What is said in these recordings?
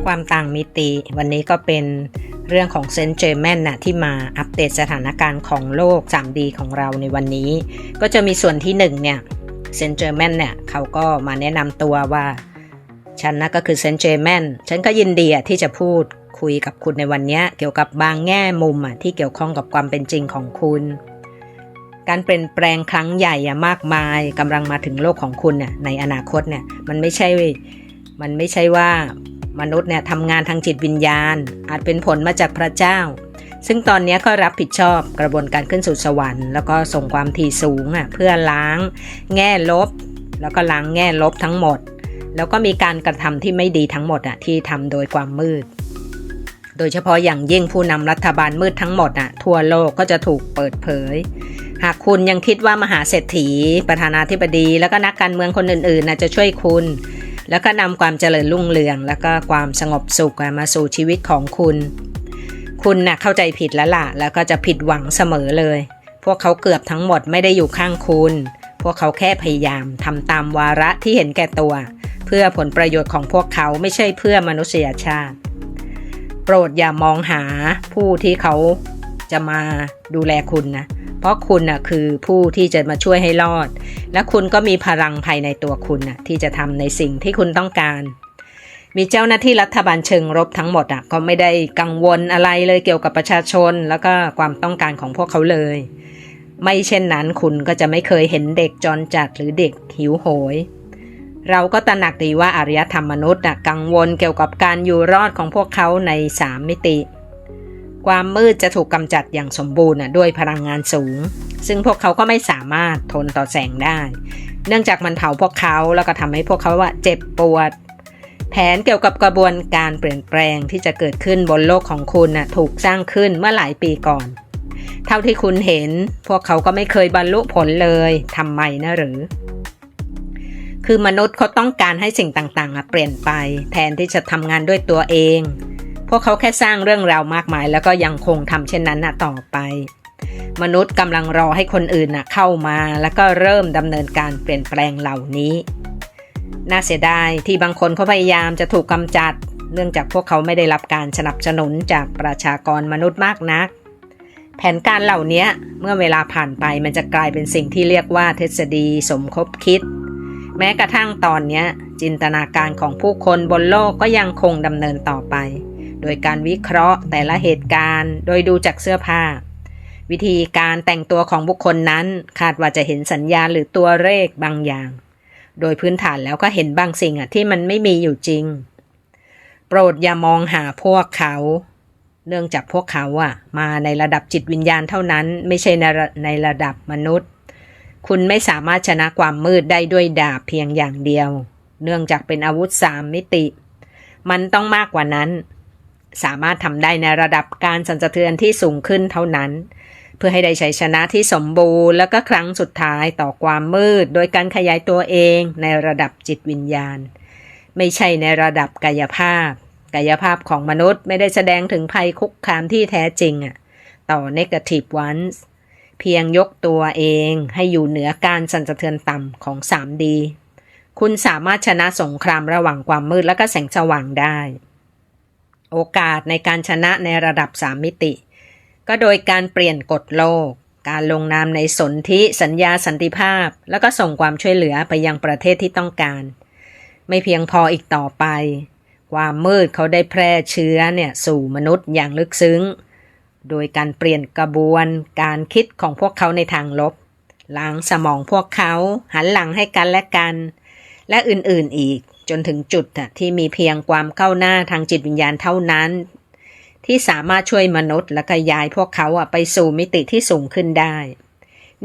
ข้อความต่างมิติ วันนี้ก็เป็นเรื่องของเซนเจอร์แมนนะที่มาอัปเดตสถานการณ์ของโลก 3D ของเราในวันนี้ ก็จะมีส่วนที่ 1 เนี่ยเซนเจอร์แมนเนี่ยเขาก็มาแนะนำตัวว่า ฉันนะก็คือเซนเจอร์แมนฉันก็ยินดีที่จะพูดคุยกับคุณในวันนี้เกี่ยวกับบางแง่มุมที่เกี่ยวข้องกับความเป็นจริงของคุณ การเปลี่ยนแปลงครั้งใหญ่มากมายกำลังมาถึงโลกของคุณเนี่ยในอนาคตเนี่ยมันไม่ใช่มันไม่ใช่ว่า มนุษย์เนี่ยทำงานทางจิตวิญญาณ อาจเป็นผลมาจากพระเจ้า ซึ่งตอนนี้ก็รับผิดชอบกระบวนการขึ้นสู่สวรรค์ แล้วก็ส่งความถี่สูงอะเพื่อล้าง แง่ลบ แล้วก็ล้างแง่ลบทั้งหมด แล้วก็มีการกระทำที่ไม่ดีทั้งหมดอะที่ทำโดยความมืด โดยเฉพาะอย่างยิ่งผู้นำรัฐบาลมืดทั้งหมดอะทั่วโลกก็จะถูกเปิดเผยหากคุณยังคิดว่ามหาเศรษฐี ประธานาธิบดี แล้วก็นักการเมืองคนอื่นๆนะจะช่วยคุณ แล้วก็นำความเจริญรุ่งเรือง แล้วก็ความสงบสุขมาสู่ชีวิตของคุณ คุณนะ่ะเข้าใจผิดแล้วล่ะ แล้วก็จะผิดหวังเสมอเลย พวกเขาเกือบทั้งหมดไม่ได้อยู่ข้างคุณ พวกเขาแค่พยายามทำตามวาระที่เห็นแก่ตัว เพื่อผลประโยชน์ของพวกเขาไม่ใช่เพื่อมนุษยชาติ โปรดอย่ามองหาผู้ที่เขาจะมาดูแลคุณนะ เพราะคุณน่ะคือผู้ที่จะมาช่วยให้รอด และคุณก็มีพลังภายในตัวคุณน่ะที่จะทำในสิ่งที่คุณต้องการ มีเจ้าหน้าที่รัฐบาลเชิงรบทั้งหมดอะก็ไม่ได้กังวลอะไรเลยเกี่ยวกับประชาชน แล้วก็ความต้องการของพวกเขาเลย ไม่เช่นนั้นคุณก็จะไม่เคยเห็นเด็กจรจัดหรือเด็กหิวโหยเราก็ตระหนักดีว่าอารยธรรมมนุษย์กังวลเกี่ยวกับการอยู่รอดของพวกเขาในสามมิติ ความมืดจะถูกกำจัดอย่างสมบูรณ์ด้วยพลังงานสูง ซึ่งพวกเขาก็ไม่สามารถทนต่อแสงได้ เนื่องจากมันเผาพวกเขาแล้วก็ทำให้พวกเขาว่าเจ็บปวด แผนเกี่ยวกับกระบวนการเปลี่ยนแปลงที่จะเกิดขึ้นบนโลกของคุณนะถูกสร้างขึ้นเมื่อหลายปีก่อน เท่าที่คุณเห็น พวกเขาก็ไม่เคยบรรลุผลเลยทำไมนะหรือคือมนุษย์เขาต้องการให้สิ่งต่างๆ เปลี่ยนไป แทนที่จะทำงานด้วยตัวเอง พวกเขาแค่สร้างเรื่องราวมากมาย แล้วก็ยังคงทำเช่นนั้นนะต่อไป มนุษย์กำลังรอให้คนอื่นนะเข้ามาแล้วก็เริ่มดำเนินการเปลี่ยนแปลงเหล่านี้ น่าเสียดายที่บางคนเขาพยายามจะถูกกำจัด เนื่องจากพวกเขาไม่ได้รับการสนับสนุนจากประชากรมนุษย์มากนัก แผนการเหล่านี้เมื่อเวลาผ่านไปมันจะกลายเป็นสิ่งที่เรียกว่าทฤษฎีสมคบคิดแม้กระทั่งตอนนี้จินตนาการของผู้คนบนโลกก็ยังคงดำเนินต่อไป โดยการวิเคราะห์แต่ละเหตุการณ์ โดยดูจากเสื้อผ้า วิธีการแต่งตัวของบุคคลนั้นคาดว่าจะเห็นสัญญาณหรือตัวเลขบางอย่าง โดยพื้นฐานแล้วก็เห็นบางสิ่งที่มันไม่มีอยู่จริง โปรดอย่ามองหาพวกเขา เนื่องจากพวกเขาอะมาในระดับจิตวิญญาณเท่านั้น ไม่ใช่ในในระดับมนุษย์ คุณไม่สามารถชนะความมืดได้ด้วยดาบเพียงอย่างเดียว เนื่องจากเป็นอาวุธสามมิติมันต้องมากกว่านั้น สามารถทำได้ในระดับการสั่นสะเทือนที่สูงขึ้นเท่านั้น เพื่อให้ได้ชัยชนะที่สมบูรณ์แล้วก็ครั้งสุดท้ายต่อความมืด โดยการขยายตัวเองในระดับจิตวิญญาณ ไม่ใช่ในระดับกายภาพ กายภาพของมนุษย์ไม่ได้แสดงถึงภัยคุกคามที่แท้จริงอะต่อ negative ones เพียงยกตัวเองให้อยู่เหนือการสั่นสะเทือนต่ำของ 3D คุณสามารถชนะสงครามระหว่างความมืดและก็แสงสว่างได้ โอกาสในการชนะในระดับสามมิติ ก็โดยการเปลี่ยนกฎโลก การลงนามในสนธิสัญญาสันติภาพ แล้วก็ส่งความช่วยเหลือไปยังประเทศที่ต้องการ ไม่เพียงพออีกต่อไป ความมืดเขาได้แพร่เชื้อเนี่ยสู่มนุษย์อย่างลึกซึ้ง โดยการเปลี่ยนกระบวนการคิดของพวกเขาในทางลบล้างสมองพวกเขาหันหลังให้กันและกัน และอื่นๆอีก จนถึงจุดที่มีเพียงความก้าหน้าทางจิตวิญญาณเท่านั้น ที่สามารถช่วยมนุษย์และก็ย้ายพวกเขาไปสู่มิติที่สูงขึ้นได้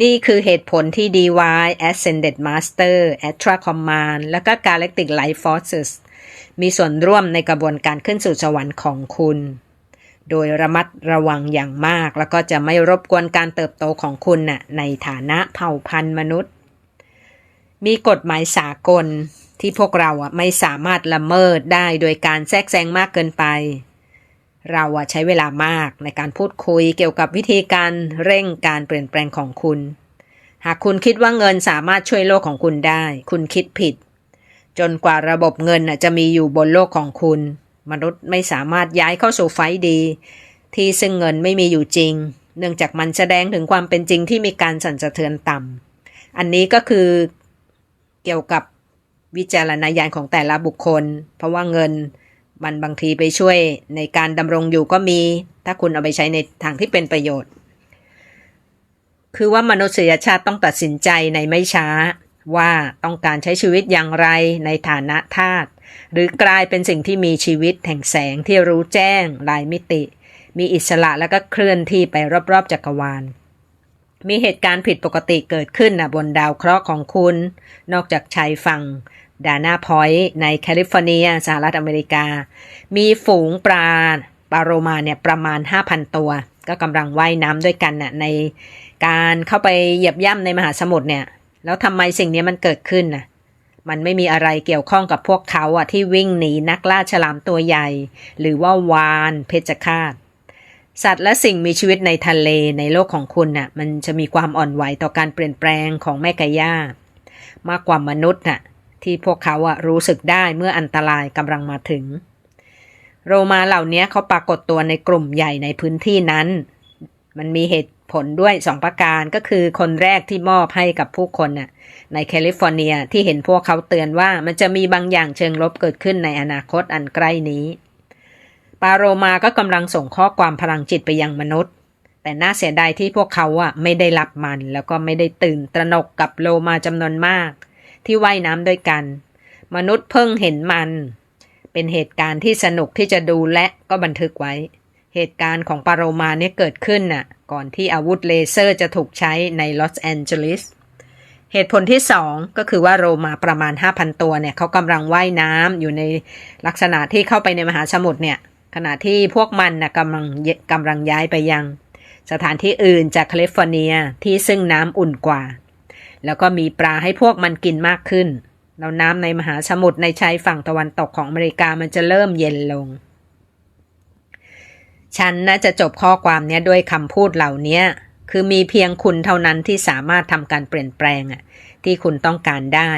นี่คือเหตุผลที่ DY Ascended Master Astra Command และก็ Galactic Life Forces มีส่วนร่วมในกระบวนการขึ้นสู่สวรรค์ของคุณ โดยระมัดระวังอย่างมาก แล้วก็จะไม่รบกวนการเติบโตของคุณน่ะในฐานะเผ่าพันธุ์มนุษย์ มีกฎหมายสากล ที่พวกเราไม่สามารถละเมิดได้โดยการแทรกแซงมากเกินไป เราใช้เวลามากในการพูดคุยเกี่ยวกับวิธีการเร่งการเปลี่ยนแปลงของคุณ หากคุณคิดว่าเงินสามารถช่วยโลกของคุณได้ คุณคิดผิด จนกว่าระบบเงินจะมีอยู่บนโลกของคุณ มนุษย์ไม่สามารถย้ายเข้าสู่ไฟดี ที่ซึ่งเงินไม่มีอยู่จริง เนื่องจากมันแสดงถึงความเป็นจริงที่มีการสั่นสะเทือนต่ำอันนี้ก็คือเกี่ยวกับ วิจารณญาณของแต่ละบุคคล เพราะว่าเงินมันบางทีไปช่วยในการดำรงอยู่ก็มี ถ้าคุณเอาไปใช้ในทางที่เป็นประโยชน์ คือว่ามนุษยชาติต้องตัดสินใจในไม่ช้า ว่าต้องการใช้ชีวิตอย่างไรในฐานะทาสหรือกลายเป็นสิ่งที่มีชีวิตแห่งแสงที่รู้แจ้งลายมิติ มีอิสระแล้วก็เคลื่อนที่ไปรอบๆจักรวาล มีเหตุการณ์ผิดปกติเกิดขึ้นนะบนดาวเคราะห์ของคุณ นอกจากชายฝั่ง ดานาพอยต์ในแคลิฟอร์เนียสหรัฐอเมริกา มีฝูงปลาปลาโรมาเนี่ยประมาณ 5,000 ตัว ก็กำลังว่ายน้ำด้วยกันน่ะในการเข้าไปเหยียบย่ำในมหาสมุทรเนี่ย แล้วทำไมสิ่งนี้มันเกิดขึ้นน่ะมันไม่มีอะไรเกี่ยวข้องกับพวกเขาอะที่วิ่งหนีนักล่าฉลามตัวใหญ่ หรือว่าวานเพชฌฆาตสัตว์และสิ่งมีชีวิตในทะเลในโลกของคุณน่ะ มันจะมีความอ่อนไหวต่อการเปลี่ยนแปลงของแม่กายามากกว่ามนุษย์น่ะ ที่พวกเขาอะรู้สึกได้เมื่ออันตรายกำลังมาถึง โรมาเหล่านี้เขาปรากฏตัวในกลุ่มใหญ่ในพื้นที่นั้น มันมีเหตุผลด้วยสองประการก็คือคนแรกที่มอบให้กับผู้คนน่ะในแคลิฟอร์เนียที่เห็นพวกเขาเตือนว่ามันจะมีบางอย่างเชิงลบเกิดขึ้นในอนาคตอันใกล้นี้ปาโรมาก็กำลังส่งข้อความพลังจิตไปยังมนุษย์ แต่น่าเสียดายที่พวกเขาอะไม่ได้รับมันแล้วก็ไม่ได้ตื่นตระหนกกับโลมาจำนวนมาก ที่ว่ายน้ำด้วยกัน มนุษย์เพิ่งเห็นมัน เป็นเหตุการณ์ที่สนุกที่จะดูและก็บันทึกไว้ เหตุการณ์ของปาโรมาเนี่ยเกิดขึ้นน่ะ ก่อนที่อาวุธเลเซอร์จะถูกใช้ในลอสแอนเจลิสเหตุผลที่สองก็คือว่าโรมาประมาณ 5,000 ตัวเนี่ยเขากำลังว่ายน้ำอยู่ในลักษณะที่เข้าไปในมหาสมุทรเนี่ยขณะที่พวกมันนะกำลังกำลังย้ายไปยัง สถานที่อื่นจากแคลิฟอร์เนียที่ซึ่งน้ำอุ่นกว่า แล้วก็มีปลาให้พวกมันกินมากขึ้น แล้วน้ำในมหาสมุทรในชายฝั่งตะวันตกของอเมริกามันจะเริ่มเย็นลง ฉันน่าจะจบข้อความนี้ด้วยคำพูดเหล่านี้คือมีเพียงคุณเท่านั้นที่สามารถทำการเปลี่ยนแปลงอะที่คุณต้องการได้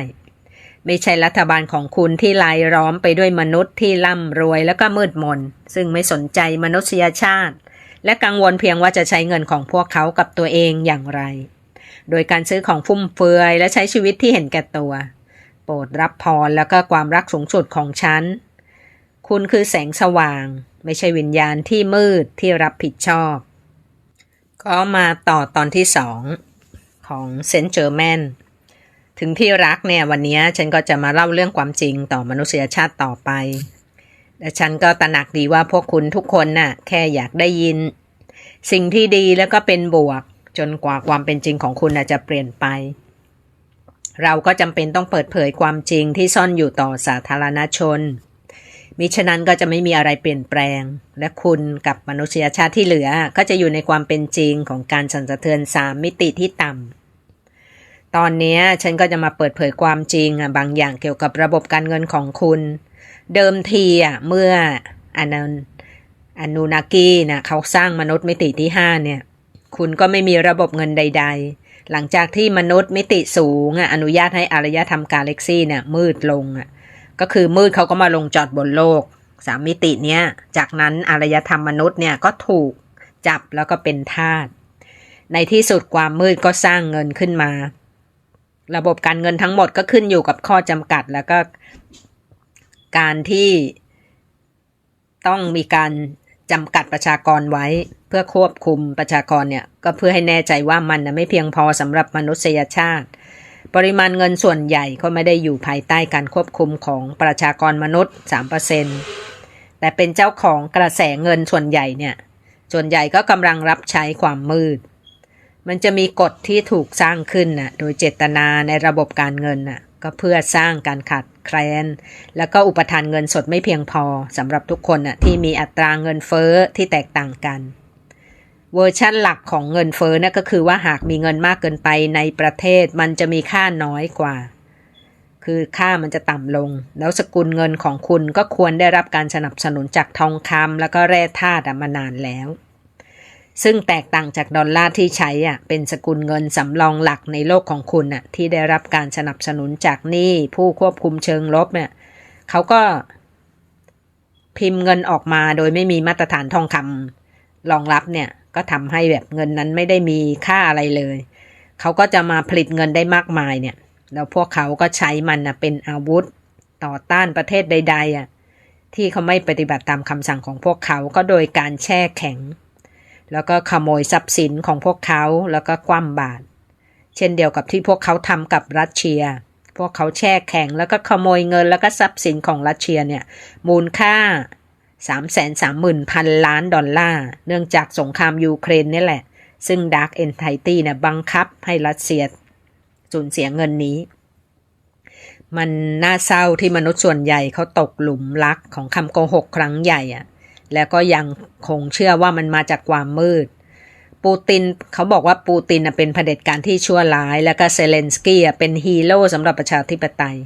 ไม่ใช่รัฐบาลของคุณที่ลายล้อมไปด้วยมนุษย์ที่ร่ำรวยแล้วก็มืดมน ซึ่งไม่สนใจมนุษยชาติ และกังวลเพียงว่าจะใช้เงินของพวกเขากับตัวเองอย่างไร โดยการซื้อของฟุ่มเฟือยและใช้ชีวิตที่เห็นแก่ตัว โปรดรับพรแล้วก็ความรักสูงสุดของฉัน คุณคือแสงสว่าง ไม่ใช่วิญญาณที่มืดที่รับผิดชอบ ก็มาต่อตอนที่สองของเซนเจอร์แมนถึงที่รักเนี่ยวันนี้ฉันก็จะมาเล่าเรื่องความจริงต่อมนุษยชาติต่อไปและฉันก็ตระหนักดีว่าพวกคุณทุกคนน่ะแค่อยากได้ยิน สิ่งที่ดีแล้วก็เป็นบวก จนกว่าความเป็นจริงของคุณจะเปลี่ยนไป เราก็จำเป็นต้องเปิดเผยความจริงที่ซ่อนอยู่ต่อสาธารณชน มิฉะนั้นก็จะไม่มีอะไรเปลี่ยนแปลง และคุณกับมนุษยชาติที่เหลือก็จะอยู่ในความเป็นจริงของการสั่นสะเทือนสามมิติที่ต่ำตอนนี้ฉันก็จะมาเปิดเผยความจริงบางอย่างเกี่ยวกับระบบการเงินของคุณ เดิมทีอะเมื่ออนันอนูนากีนะเขาสร้างมนุษย์มิติที่ห้าเนี่ย คุณก็ไม่มีระบบเงินใด ๆ หลังจากที่มนุษย์มิติสูงอนุญาตให้อารยธรรมกาเล็กซี่เนี่ยมืดลงอะก็คือมืดเขาก็มาลงจอดบนโลกสามมิติเนี้ย จากนั้นอารยธรรมมนุษย์เนี่ยก็ถูกจับแล้วก็เป็นทาส ในที่สุดความมืดก็สร้างเงินขึ้นมา ระบบการเงินทั้งหมดก็ขึ้นอยู่กับข้อจำกัดแล้วก็การที่ต้องมีการ จำกัดประชากรไว้ เพื่อควบคุมประชากรเนี่ยก็เพื่อให้แน่ใจว่ามันนะไม่เพียงพอสำหรับมนุษยชาติ ปริมาณเงินส่วนใหญ่ก็ไม่ได้อยู่ภายใต้การควบคุมของประชากรมนุษย์ 3%แต่เป็นเจ้าของกระแสเงินส่วนใหญ่เนี่ยส่วนใหญ่ก็กำลังรับใช้ความมืด มันจะมีกฎที่ถูกสร้างขึ้นน่ะโดยเจตนาในระบบการเงินน่ะ ก็เพื่อสร้างการขัดแคลน แล้วก็อุปทานเงินสดไม่เพียงพอสำหรับทุกคนน่ะที่มีอัตราเงินเฟ้อที่แตกต่างกัน เวอร์ชั่นหลักของเงินเฟ้อนะก็คือว่าหากมีเงินมากเกินไปในประเทศมันจะมีค่าน้อยกว่า คือค่ามันจะต่ำลง แล้วสกุลเงินของคุณก็ควรได้รับการสนับสนุนจากทองคำแล้วก็แร่ธาตุมานานแล้ว ซึ่งแตกต่างจากดอลลาร์ที่ใช้อะเป็นสกุลเงินสำรองหลักในโลกของคุณอะที่ได้รับการสนับสนุนจากหนี้ผู้ควบคุมเชิงลบเนี่ยเขาก็พิมพ์เงินออกมาโดยไม่มีมาตรฐานทองคำรองรับเนี่ยก็ทำให้แบบเงินนั้นไม่ได้มีค่าอะไรเลย เขาก็จะมาผลิตเงินได้มากมายเนี่ย แล้วพวกเขาก็ใช้มันนะเป็นอาวุธต่อต้านประเทศใดๆอะที่เขาไม่ปฏิบัติตามคำสั่งของพวกเขาก็โดยการแช่แข็ง แล้วก็ขโมยทรัพย์สินของพวกเขาแล้วก็คว่ำบาตรเช่นเดียวกับที่พวกเขาทำกับรัสเซีย พวกเขาแช่แข็งแล้วก็ขโมยเงินแล้วก็ทรัพย์สินของรัสเซียเนี่ยมูลค่า 3 3 0 0 0 0พันล้านดอลลาร์ เนื่องจากสงครามยูเครนนี่แหละ ซึ่งดาร์กเอนไทตี้เนี่ยบังคับให้รัสเซียสูญเสียเงินนี้ มันน่าเศร้าที่มนุษย์ส่วนใหญ่เขาตกหลุมรักของคำโกหกครั้งใหญ่อะ แล้วก็ยังคงเชื่อว่ามันมาจากความมืด ปูตินเขาบอกว่าปูตินเป็นเผด็จการที่ชั่วร้าย แล้วก็เซเลนสกี้เป็นฮีโร่สำหรับประชาธิปไตย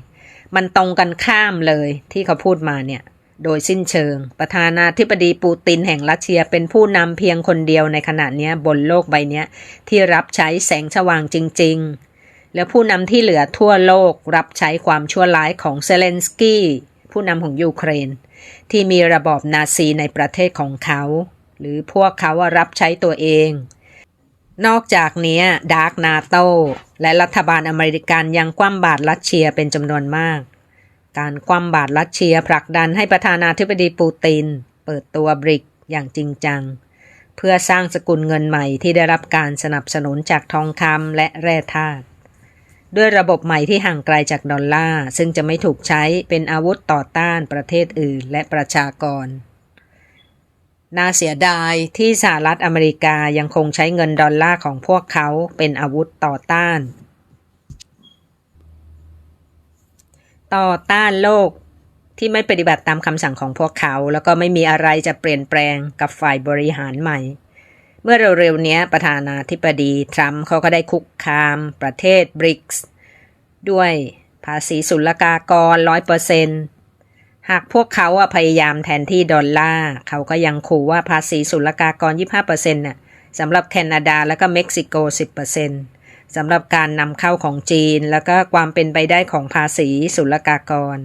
มันตรงกันข้ามเลยที่เขาพูดมาเนี่ย โดยสิ้นเชิง ประธานาธิบดีปูตินแห่งรัสเซียเป็นผู้นำเพียงคนเดียวในขณะนี้บนโลกใบนี้ที่รับใช้แสงสว่างจริง ๆ แล้วผู้นำที่เหลือทั่วโลกรับใช้ความชั่วร้ายของเซเลนสกี้ ผู้นำของยูเครน ที่มีระบอบนาซีในประเทศของเขา หรือพวกเขารับใช้ตัวเอง นอกจากนี้ดาร์กนาโตและรัฐบาลอเมริกันยังคว่ำบาตรรัสเซียเป็นจำนวนมาก การคว่ำบาตรรัสเซียผลักดันให้ประธานาธิบดีปูติน เปิดตัวบริกอย่างจริงจัง เพื่อสร้างสกุลเงินใหม่ที่ได้รับการสนับสนุนจากทองคำและแร่ธาตุ ด้วยระบบใหม่ที่ห่างไกลจากดอลลาร์ซึ่งจะไม่ถูกใช้เป็นอาวุธต่อต้านประเทศอื่นและประชากร น่าเสียดายที่สหรัฐอเมริกายังคงใช้เงินดอลลาร์ของพวกเขาเป็นอาวุธต่อต้าน ต่อต้านโลกที่ไม่ปฏิบัติตามคำสั่งของพวกเขา แล้วก็ไม่มีอะไรจะเปลี่ยนแปลงกับฝ่ายบริหารใหม่ เมื่อเร็วๆนี้ประธานาธิบดีทรัมป์เขาก็ได้คุกคามประเทศบริกส์ด้วยภาษีศุลกากรร้อยเปอร์เซนหากพวกเขาพยายามแทนที่ดอลลาร์เขาก็ยังขู่ว่าภาษีศุลกากร 25%น่ะสำหรับแคนาดาและก็เม็กซิโก 10%สำหรับการนำเข้าของจีน แล้วก็ความเป็นไปได้ของภาษีศุลกากร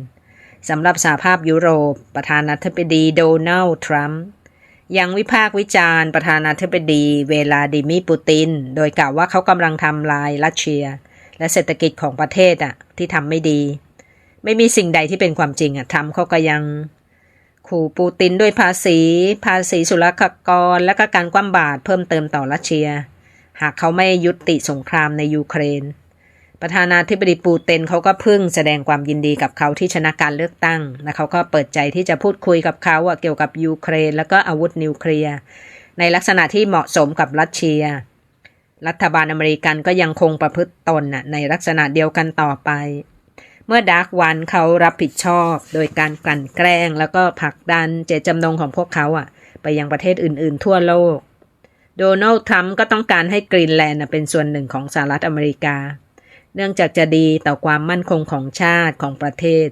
สำหรับสหภาพยุโรป ประธานาธิบดีโดนัลด์ทรัมป์ ยังวิพากษ์วิจารณ์ประธานาธิบดีเวลาดิมีปูติน โดยกล่าวว่าเขากำลังทำลายรัสเซีย และเศรษฐกิจของประเทศอะที่ทำไม่ดี ไม่มีสิ่งใดที่เป็นความจริงอะทำเขาก็ยัง ขู่ปูตินด้วยภาษี ภาษีศุลกากร และก็การคว่ำบาตรเพิ่มเติมต่อรัสเซีย หากเขาไม่ยุติสงครามในยูเครน ประธานาธิบดีปูเตนเขาก็พึ่งแสดงความยินดีกับเขาที่ชนะการเลือกตั้งและเขาก็เปิดใจที่จะพูดคุยกับเขาเกี่ยวกับยูเครน แล้วก็อาวุธนิวเคลียร์ในลักษณะที่เหมาะสมกับรัสเซีย รัฐบาลอเมริกันก็ยังคงประพฤติตนในลักษณะเดียวกันต่อไป เมื่อดาร์กวันเขารับผิดชอบ โดยการกลั่นแกล้ง แล้วก็ผลักดันเจตจำนงของพวกเขาอะไปยังประเทศอื่น ๆ ทั่วโลก โดนัลด์ทรัมป์ก็ต้องการให้กรีนแลนด์เป็นส่วนหนึ่งของสหรัฐอเมริกา เนื่องจากจะดีต่อความมั่นคงของชาติของประเทศ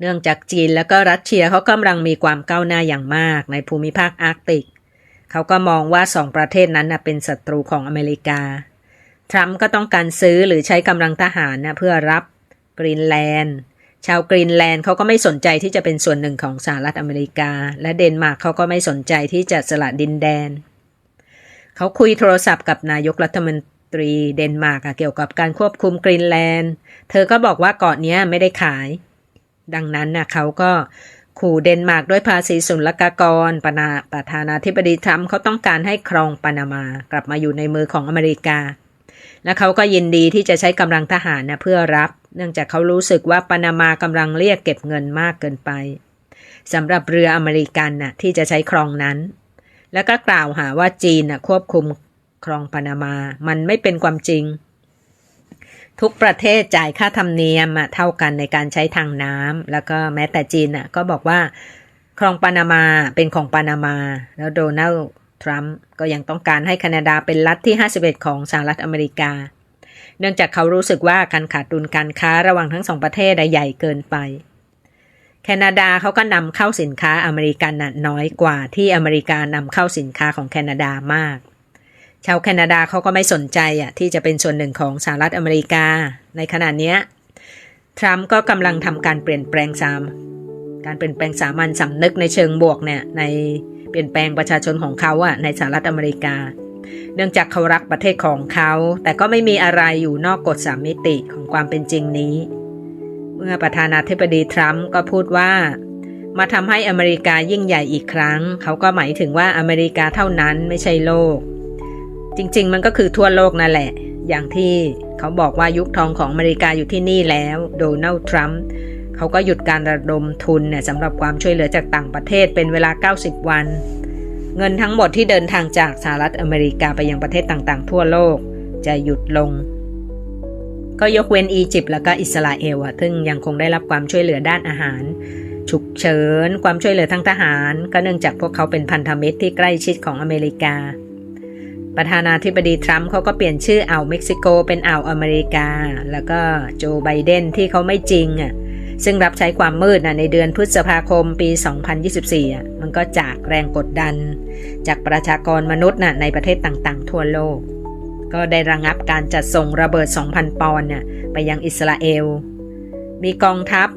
เนื่องจากจีนแล้วก็รัสเซียเขากำลังมีความก้าวหน้าอย่างมากในภูมิภาคอาร์กติก เขาก็มองว่าสองประเทศนั้นเป็นศัตรูของอเมริกา ทรัมป์ก็ต้องการซื้อหรือใช้กำลังทหารนะเพื่อรับกรีนแลนด์ชาวกรีนแลนด์เขาก็ไม่สนใจที่จะเป็นส่วนหนึ่งของสหรัฐอเมริกา และเดนมาร์กเขาก็ไม่สนใจที่จะสละดินแดน เขาคุยโทรศัพท์กับนายกรัฐมน ตรีเดนมาร์กเกี่ยวกับการควบคุมกรีนแลนด์ เธอก็บอกว่าเกาะนี้ไม่ได้ขาย ดังนั้นนะเขาก็ขู่เดนมาร์กด้วยภาษีศุลกากรปนาประธานาธิบดีทรัมป์เขาต้องการให้ครองปานามากลับมาอยู่ในมือของอเมริกา และเขาก็ยินดีที่จะใช้กำลังทหารนะเพื่อรับ เนื่องจากเขารู้สึกว่าปานามากำลังเรียกเก็บเงินมากเกินไปสำหรับเรืออเมริกันนะ่ะที่จะใช้ครองนั้น แล้วก็กล่าวหาว่าจีนนะควบคุม ครองปานามามันไม่เป็นความจริง ทุกประเทศจ่ายค่าธรรมเนียมเท่ากันในการใช้ทางน้ำแล้วก็แม้แต่จีนน่ะก็บอกว่าครองปานามาเป็นของปานามา แล้วโดนัลด์ทรัมป์ก็ยังต้องการให้แคนาดาเป็นรัฐที่ 51 ของสหรัฐอเมริกา เนื่องจากเขารู้สึกว่าการขาดดุลการค้าระหว่างทั้งสองประเทศใหญ่เกินไป แคนาดาเขาก็นำเข้าสินค้าอเมริกันน้อยกว่าที่อเมริกานำเข้าสินค้าของแคนาดามาก ชาวแคนาดาเขาก็ไม่สนใจอะที่จะเป็นส่วนหนึ่งของสหรัฐอเมริกา ในขณะนี้ทรัมป์ก็กำลังทำการเปลี่ยนแปลงซ้การเปลี่ยนแปลงสามัญสำนึกในเชิงบวกเนี่ยในเปลี่ยนแปลงประชาชนของเขาอะในสหรัฐอเมริกา เนื่องจากเขารักประเทศของเขา แต่ก็ไม่มีอะไรอยู่นอกกฎสามมิติของความเป็นจริงนี้ เมื่อประธานาธิบดีทรัมป์ก็พูดว่ามาทำให้อเมริกายิ่งใหญ่อีกครั้ง เขาก็หมายถึงว่าอเมริกาเท่านั้นไม่ใช่โลก จริง ๆ มันก็คือทั่วโลกนั่นแหละ อย่างที่เขาบอกว่ายุคทองของอเมริกาอยู่ที่นี่แล้ว โดนัลด์ทรัมป์เขาก็หยุดการระดมทุนเนี่ยสำหรับความช่วยเหลือจากต่างประเทศเป็นเวลา 90 วัน เงินทั้งหมดที่เดินทางจากสหรัฐอเมริกาไปยังประเทศต่างๆ ทั่วโลกจะหยุดลง ก็ยกเว้นอียิปต์แล้วก็อิสราเอลอะซึ่งยังคงได้รับความช่วยเหลือด้านอาหาร ฉุกเฉิน ความช่วยเหลือทางทหาร ก็เนื่องจากพวกเขาเป็นพันธมิตรที่ใกล้ชิดของอเมริกา ประธานาธิบดีทรัมป์เขาก็เปลี่ยนชื่ออ่าวเม็กซิโกเป็นอ่าวอเมริกา แล้วก็โจไบเดนที่เขาไม่จริงอะซึ่งรับใช้ความมืดนะในเดือนพฤษภาคมปี 2024อะมันก็จากแรงกดดัน จากประชากรมนุษย์นะในประเทศต่างๆ ทั่วโลก ก็ได้ระงับการจัดส่งระเบิด 2,000 ปอนด์เนี่ยไปยังอิสราเอล มีกองทัพ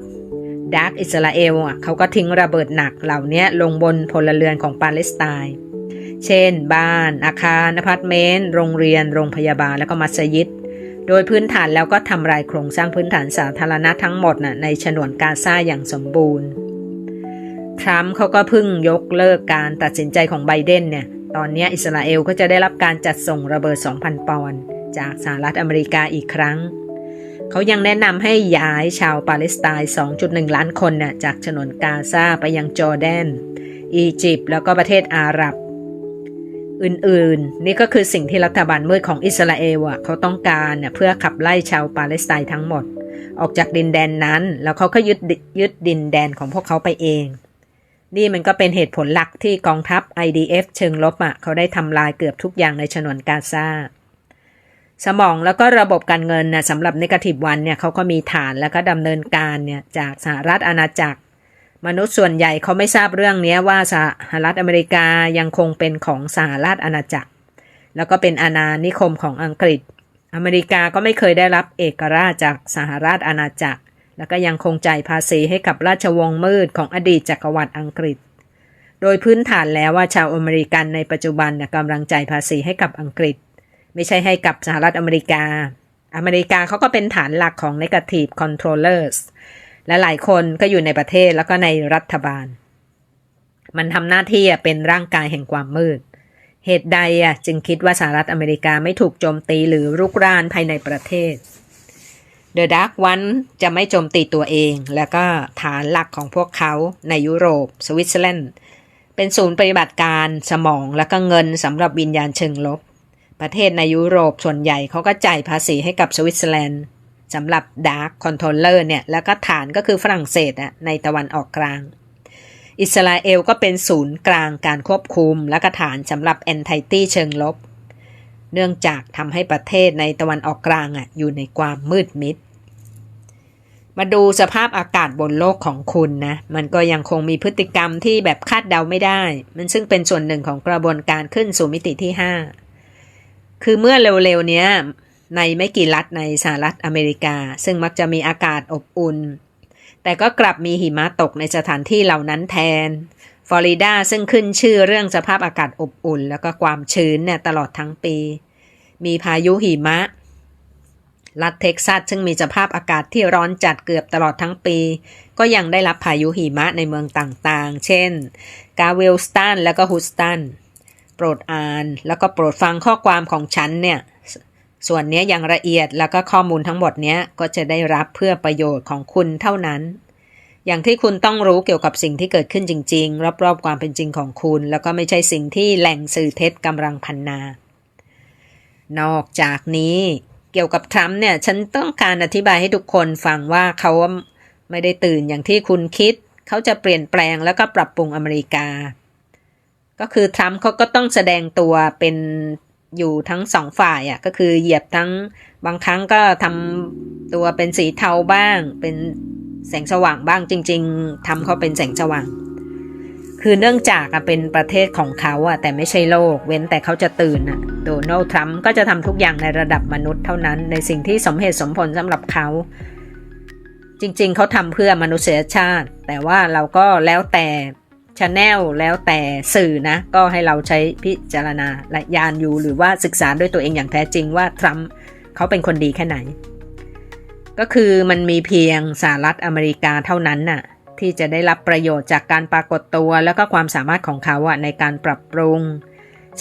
ดาร์กอิสราเอลอะเขาก็ทิ้งระเบิดหนักเหล่านี้ลงบนพลเรือนของปาเลสไตน์ เช่น บ้าน อาคารอพาร์ตเมนต์ โรงเรียน โรงพยาบาล แล้วก็มัสยิด โดยพื้นฐานแล้วก็ทำลายโครงสร้างพื้นฐานสาธารณะทั้งหมดน่ะในฉนวนกาซาอย่างสมบูรณ์ ทรัมป์เขาก็พิ่งยกเลิกการตัดสินใจของไบเดนเนี่ย ตอนนี้อิสราเอลก็จะได้รับการจัดส่งระเบิด 2,000 ปอนด์จากสหรัฐอเมริกาอีกครั้งเขายังแนะนำให้ย้ายชาวปาเลสไตน์ 2.1 ล้านคนน่ะจากฉนวนกาซาไปยังจอร์แดน อียิปต์แล้วก็ประเทศอาหรับ อื่นๆ นี่ก็คือสิ่งที่รัฐบาลมืดของอิสราเอลอะเขาต้องการเนี่ยเพื่อขับไล่ชาวปาเลสไตน์ทั้งหมด ออกจากดินแดนนั้น แล้วเขาก็ยึดยึดดินแดนของพวกเขาไปเอง นี่มันก็เป็นเหตุผลหลักที่กองทัพ IDF เชิงลบอะเขาได้ทำลายเกือบทุกอย่างในฉนวนกาซาสมองแล้วก็ระบบการเงินนะสำหรับนกาทีฟวันเนี่ยเขาก็มีฐานแล้วก็ดำเนินการเนี่ยจากสหรัฐอาณาจักร มนุษย์ส่วนใหญ่เขาไม่ทราบเรื่องนี้ว่าสหรัฐอเมริกายังคงเป็นของสหรัฐอาณาจักร แล้วก็เป็นอาณานิคมของอังกฤษ อเมริกาก็ไม่เคยได้รับเอกราชจากสหรัฐอาณาจักร แล้วก็ยังคงจ่ายภาษีให้กับราชวงศ์มืดของอดีตจักรวรรดิอังกฤษ โดยพื้นฐานแล้วว่าชาวอเมริกันในปัจจุบันเนี่ยกำลังจ่ายภาษีให้กับอังกฤษ ไม่ใช่ให้กับสหรัฐอเมริกา อเมริกาเขาก็เป็นฐานหลักของ negative controllers และหลายคนก็อยู่ในประเทศแล้วก็ในรัฐบาล มันทำหน้าที่เป็นร่างกายแห่งความมืด เหตุใดอะจึงคิดว่าสหรัฐอเมริกาไม่ถูกโจมตีหรือรุกรานภายในประเทศ The Dark One จะไม่โจมตีตัวเอง แล้วก็ฐานหลักของพวกเขาในยุโรป สวิตเซอร์แลนด์ เป็นศูนย์ปฏิบัติการสมองและก็เงินสำหรับวิญญาณเชิงลบ ประเทศในยุโรปส่วนใหญ่เขาก็จ่ายภาษีให้กับสวิตเซอร์แลนด์ สำหรับ Dark Controller เนี่ย แล้วก็ฐานก็คือฝรั่งเศสอะในตะวันออกกลาง อิสราเอลก็เป็นศูนย์กลางการควบคุม และก็ฐานสำหรับ Entity เชิงลบ เนื่องจากทำให้ประเทศในตะวันออกกลางอะอยู่ในความมืดมิด มาดูสภาพอากาศบนโลกของคุณนะ มันก็ยังคงมีพฤติกรรมที่แบบคาดเดาไม่ได้ มันซึ่งเป็นส่วนหนึ่งของกระบวนการขึ้นสู่มิติที่ 5 คือเมื่อเร็วๆเนี้ย ในไม่กี่รัฐในสหรัฐอเมริกา ซึ่งมักจะมีอากาศอบอุ่น แต่ก็กลับมีหิมะตกในสถานที่เหล่านั้นแทน ฟลอริดาซึ่งขึ้นชื่อเรื่องสภาพอากาศอบอุ่น แล้วก็ความชื้นเนี่ยตลอดทั้งปี มีพายุหิมะ รัฐเท็กซัสซึ่งมีสภาพอากาศที่ร้อนจัดเกือบตลอดทั้งปี ก็ยังได้รับพายุหิมะในเมืองต่างๆ เช่น กาเวลสตันและก็ฮูสตัน โปรดอ่าน แล้วก็โปรดฟังข้อความของฉันเนี่ย ส่วนนี้อย่างละเอียดแล้วก็ข้อมูลทั้งหมดนี้ก็จะได้รับเพื่อประโยชน์ของคุณเท่านั้น อย่างที่คุณต้องรู้เกี่ยวกับสิ่งที่เกิดขึ้นจริง ๆ รอบๆความเป็นจริงของคุณ แล้วก็ไม่ใช่สิ่งที่แหล่งสื่อเท็จกำลังพันนา นอกจากนี้เกี่ยวกับทรัมป์เนี่ยฉันต้องการอธิบายให้ทุกคนฟังว่าเขาไม่ได้ตื่นอย่างที่คุณคิด เขาจะเปลี่ยนแปลงแล้วก็ปรับปรุงอเมริกา ก็คือทรัมป์เขาก็ต้องแสดงตัวเป็น อยู่ทั้งสองฝ่ายอะก็คือเหยียบทั้งบางครั้งก็ทำตัวเป็นสีเทาบ้าง เป็นแสงสว่างบ้างจริง ๆทำเขาเป็นแสงสว่าง คือเนื่องจากเป็นประเทศของเขาอะแต่ไม่ใช่โลก เว้นแต่เขาจะตื่นอะโดนัลด์ทรัมป์ก็จะทำทุกอย่างในระดับมนุษย์เท่านั้น ในสิ่งที่สมเหตุสมผลสำหรับเขา จริง ๆเขาทำเพื่อมนุษยชาติ แต่ว่าเราก็แล้วแต่ ชาแนลแล้วแต่สื่อนะ ก็ให้เราใช้พิจารณาและยานอยู่หรือว่าศึกษาด้วยตัวเองอย่างแท้จริงว่าทรัมป์เขาเป็นคนดีแค่ไหน ก็คือมันมีเพียงสหรัฐอเมริกาเท่านั้นน่ะที่จะได้รับประโยชน์จากการปรากฏตัว แล้วก็ความสามารถของเขาอะในการปรับปรุง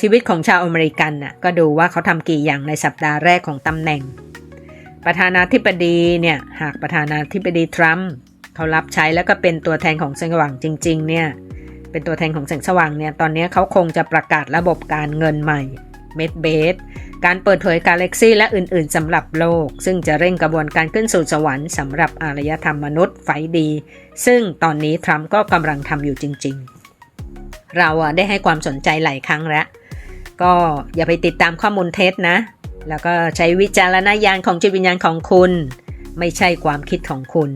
ชีวิตของชาวอเมริกันน่ะก็ดูว่าเขาทำกี่อย่างในสัปดาห์แรกของตำแหน่ง ประธานาธิบดีเนี่ยหากประธานาธิบดีทรัมป์เขารับใช้แล้วก็เป็นตัวแทนของสงสว่างจริง ๆ เนี่ย เป็นตัวแทนของแสงสว่างเนี่ย ตอนนี้เขาคงจะประกาศระบบการเงินใหม่เมดเบสการเปิดเผยกาแล็กซี่และอื่น ๆสำหรับโลก ซึ่งจะเร่งกระบวนการขึ้นสู่สวรรค์สำหรับอารยธรรมมนุษย์ไฟดี ซึ่งตอนนี้ทรัมป์ก็กำลังทำอยู่จริง ๆ เราได้ให้ความสนใจหลายครั้งแล้ว ก็อย่าไปติดตามข้อมูลเท็จนะ แล้วก็ใช้วิจารณญาณของจิตวิญญาณของคุณ ไม่ใช่ความคิดของคุณ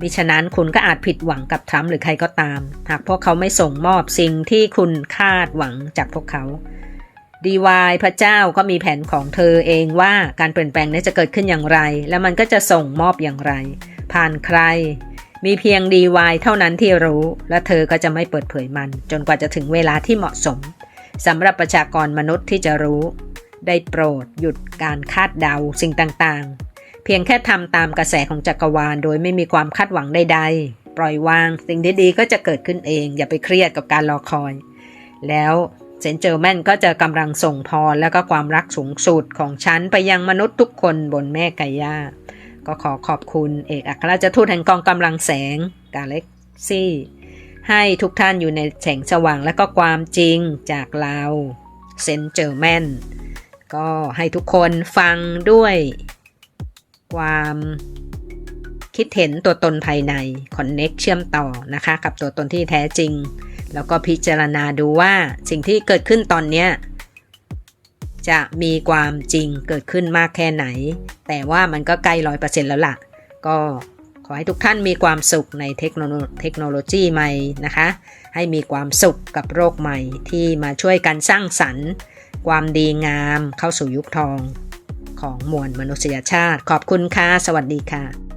มิฉะนั้นคุณก็อาจผิดหวังกับทรัมป์หรือใครก็ตาม หากพวกเขาไม่ส่งมอบสิ่งที่คุณคาดหวังจากพวกเขาดีวายพระเจ้าก็มีแผนของเธอเองว่าการเปลี่ยนแปลงนี้จะเกิดขึ้นอย่างไร และมันก็จะส่งมอบอย่างไร ผ่านใคร มีเพียงดีวายเท่านั้นที่รู้ และเธอก็จะไม่เปิดเผยมัน จนกว่าจะถึงเวลาที่เหมาะสมสำหรับประชากรมนุษย์ที่จะรู้ ได้โปรดหยุดการคาดเดาสิ่งต่างๆ พียงแค่ทำตามกระแสของจักรวาล โดยไม่มีความคาดหวังใดๆ ปล่อยวางสิ่งดีๆก็จะเกิดขึ้นเอง อย่าไปเครียดกับการรอคอย แล้วเซนเจอร์แมนก็จะกำลังส่งพรและก็ความรักสูงสุดของฉันไปยังมนุษย์ทุกคนบนแม่ก่ย่าก็ขอขอบคุณเอกอัครราชทูตแห่งกองกำลังแสงกาเล็กซี่ ให้ทุกท่านอยู่ในแสงสว่างและก็ความจริงจากเราเซนเจอร์แมนก็ให้ทุกคนฟังด้วย ความคิดเห็นตัวตนภายในคอนเน็กเชื่อมต่อนะคะ กับตัวตนที่แท้จริง แล้วก็พิจารณาดูว่าสิ่งที่เกิดขึ้นตอนนี้จะมีความจริงเกิดขึ้นมากแค่ไหน แต่ว่ามันก็ใกล้ร้อยเปอร์เซ็นต์แล้วล่ะ ก็ขอให้ทุกท่านมีความสุขในเทคโนเทคโนโลยีใหม่นะคะ ให้มีความสุขกับโรคใหม่ที่มาช่วยกันสร้างสรรค์ ความดีงามเข้าสู่ยุคทอง ของมวลมนุษยชาติ ขอบคุณค่ะ สวัสดีค่ะ